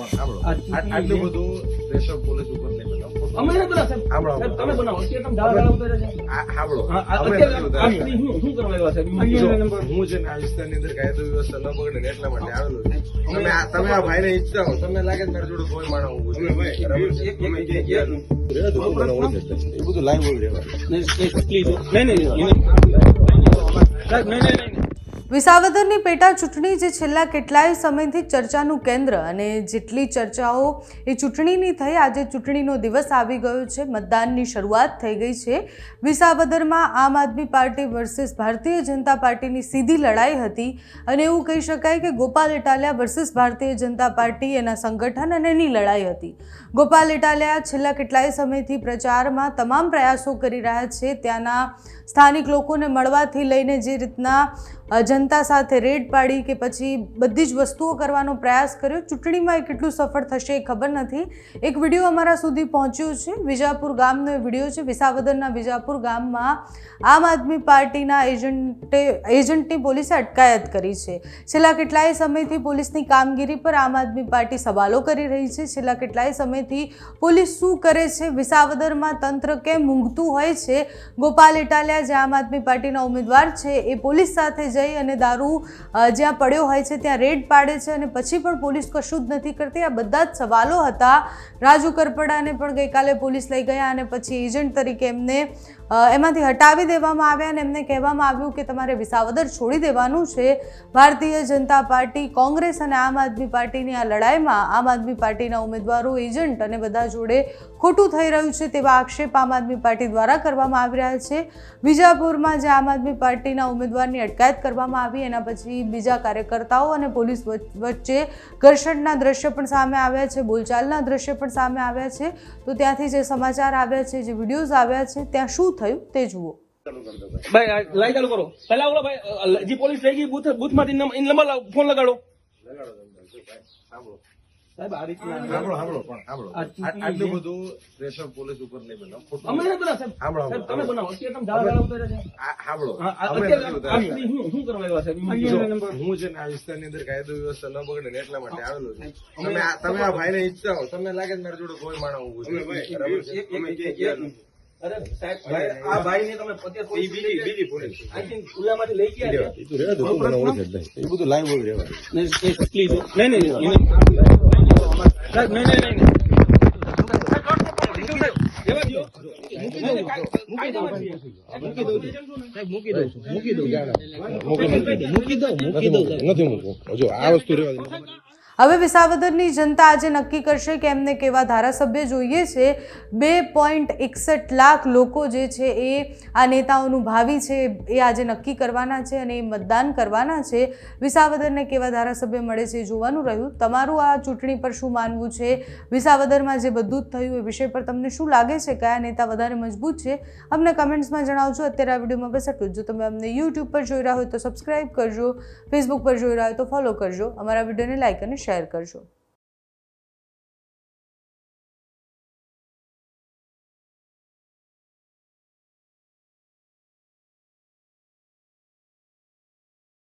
પણ સાંભળો આ આ- આટલું બધું પ્રેશર પોલીસ ઉપર નહીં બનાવો. અમે નથી બનાવતા, સાહેબ. તમે બનાવો અત્યારે તમે ધારા ધારા ઉતાર્યા છે આ- સાંભળો. અમે અત્યારે નથી આ ઉતાર્યા. સ્ત્રી શું શું કરવા આવ્યા સાહેબ? હું છે ને આ વિસ્તારની અંદર કાયદો વ્યવસ્થા ન બગડે એટલા માટે આવેલો છું. તમે આ તમે આ ભાઈને ઈચ્છતા હો તમને લાગે છે મારા જોડે કોઈ માણસ છે. એ બધું લાઈવ બોલ રહેવા નહીં, નહીં, નહીં, નહીં, નહીં. સાહેબ, નહીં, નહીં, નહીં. વિસાવદરની પેટા ચૂંટણી જે છેલ્લા કેટલાય સમયથી ચર્ચાનું કેન્દ્ર અને જેટલી ચર્ચાઓ એ ચૂંટણીની થઈ, આજે ચૂંટણીનો દિવસ આવી ગયો છે. મતદાનની શરૂઆત થઈ ગઈ છે. વિસાવદરમાં આમ આદમી પાર્ટી વર્સિસ ભારતીય જનતા પાર્ટીની સીધી લડાઈ હતી અને એવું કહી શકાય કે ગોપાલ ઇટાલિયા વર્સિસ ભારતીય જનતા પાર્ટી, એના સંગઠન અને એની લડાઈ હતી. ગોપાલ ઇટાલિયા છેલ્લા કેટલાય સમયથી પ્રચારમાં તમામ પ્રયાસો કરી રહ્યા છે. ત્યાંના સ્થાનિક લોકોને મળવાથી લઈને જે રીતના જનતા સાથે રેડ પાડી કે પછી બધી જ વસ્તુઓ કરવાનો પ્રયાસ કર્યો. ચૂંટણીમાં એ કેટલું સફળ થશે એ ખબર નથી. એક વીડિયો અમારા સુધી પહોંચ્યો છે. વિજાપુર ગામનો એ વીડિયો છે. વિસાવદરના વિજાપુર ગામમાં આમ આદમી પાર્ટીના એજન્ટે, એજન્ટની પોલીસે અટકાયત કરી છે. છેલ્લા કેટલાય સમયથી પોલીસની કામગીરી પર આમ આદમી પાર્ટી સવાલો કરી રહી છે. છેલ્લા કેટલાય સમયથી પોલીસ શું કરે છે? વિસાવદરમાં તંત્ર કેમ ઊંઘતું હોય છે? ગોપાલ ઇટાલિયા જે આમ આદમી પાર્ટીના ઉમેદવાર છે, એ પોલીસ સાથે જઈ અને દારૂ જ્યાં પડ્યો હોય છે ત્યાં રેડ પાડે છે અને પછી પણ પોલીસ કશું જ નથી કરતી. આ બધા જ સવાલો હતા. રાજુ કરપડાને પણ ગઈકાલે પોલીસ લઈ ગયા અને પછી એજન્ટ તરીકે એમને એમાંથી હટાવી દેવામાં આવ્યા અને એમને કહેવામાં આવ્યું કે તમારે વિસાવદર છોડી દેવાનું છે. ભારતીય જનતા પાર્ટી, કોંગ્રેસ અને આમ આદમી પાર્ટીની આ લડાઈમાં આમ આદમી પાર્ટીના ઉમેદવારો, એજન્ટ અને બધા જોડે ખોટું થઈ રહ્યું છે તેવા આક્ષેપ આમ આદમી પાર્ટી દ્વારા કરવામાં આવી રહ્યા છે. વિજાપુરમાં જે આમ આદમી પાર્ટીના ઉમેદવારની અટકાયત કરવામાં આવી. એના પછી બીજા કાર્યકર્તાઓ અને પોલીસ વચ્ચે ઘર્ષણના દ્રશ્ય પણ સામે આવ્યા છે, બોલચાલના દ્રશ્ય પણ સામે આવ્યા છે. તો ત્યાંથી જે સમાચાર આવ્યા છે, જે વિડીયોઝ આવ્યા છે, ત્યાં શું થયું તે જુઓ. ભાઈ, આ ચાલુ કરો. પહેલા ભાઈ જે પોલીસ લઈ ગઈ, બુથ, બૂથમાંથી નંબર ફોન લગાડો. લગાડો સાંભળો. સાહેબ આ રીતના સાંભળો, સાંભળો, પણ સાંભળો. આ આ- આટલું બધું પ્રેશર પોલીસ ઉપર નહીં બનાવો. ખોટું. અમે નથી સાહેબ. સાંભળો, તમે બનાવો અત્યારે તમે ધારા ધારા ઉતાર્યા છે સાંભળો. હા, અત્યારે શું કરવા આવ્યા સાહેબ? છે આ વિસ્તારની અંદર કાયદો વ્યવસ્થા ન બગડે એટલા માટે આવેલો છું તમે આ તમે આ ભાઈને ઈચ્છતા હો તમને લાગે છે મારી જોડે કોઈ માણસ ઉભું છે અરે સાહેબ આ તમે. બીજી પોલીસ I think ખુલ્લામાંથી લઈ ગયા છે. એ બધું લાઈવ બોલ રહેવા નહીં, નહીં, નહીં, નહીં, નહીં. સાહેબ, નહીં. મૂકી દઉં મૂકી દઉં મૂકી દઉં. નથી મૂકવું. હજુ જો આ વસ્તુ રહેવા દો. હવે વિસાવદરની જનતા આજે નક્કી કરશે કે એમને કેવા ધારાસભ્ય જોઈએ છે. બે પોઈન્ટ એકસઠ લાખ લોકો જે છે એ આ નેતાઓનું ભાવિ છે એ આજે નક્કી કરવાના છે અને એ મતદાન કરવાના છે. વિસાવદરને કેવા ધારાસભ્ય મળે છે જોવાનું રહ્યું. તમારું આ ચૂંટણી પર શું માનવું છે? વિસાવદરમાં જે બધું જ થયું એ વિષય પર તમને શું લાગે છે? કયા નેતા વધારે મજબૂત છે? અમને કમેન્ટ્સમાં જણાવજો. અત્યારે આ વિડીયોમાં બસ આટલું જ. તમે અમને યુટ્યુબ પર જોઈ રહ્યા હોય તો સબસ્ક્રાઇબ કરજો, ફેસબુક પર જોઈ રહ્યા હોય તો ફોલો કરજો. અમારા વિડીયોને લાઇક અને શેર કરજો.